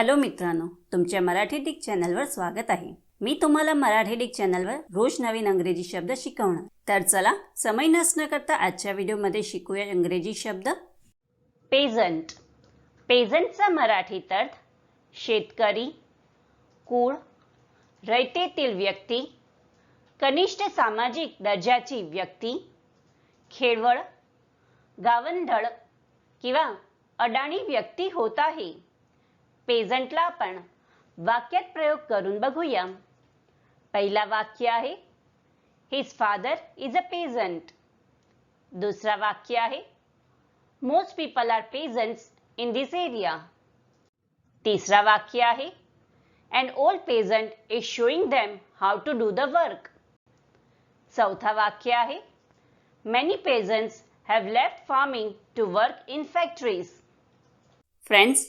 Hello मित्रांनो तुमच्या Marathi Dick चॅनलवर स्वागत आहे. मी तुम्हाला मराठी डिक चॅनलवर रोज नवीन अंग्रेजी शब्द शिकवणार. तर चला समय नसणं करता आजच्या व्हिडिओमध्ये शिकूया इंग्रजी शब्द. पेझंट पेझंटचा मराठीत अर्थ शेतकरी कुळ रयतेतील व्यक्ती कनिष्ठ सामाजिक दर्जाची व्यक्ती खेळवळ गावंढळ किंवा अडाणी व्यक्ती होत आहे. पेझंटला आपण वाक्यात प्रयोग करून बघूया. पहिला वाक्य आहे his father is a peasant दुसरा वाक्य आहे most people are peasants in this area तिसरा वाक्य आहे and old peasant is showing them how to do the work चौथा वाक्य आहे many peasants have left farming to work in factories friends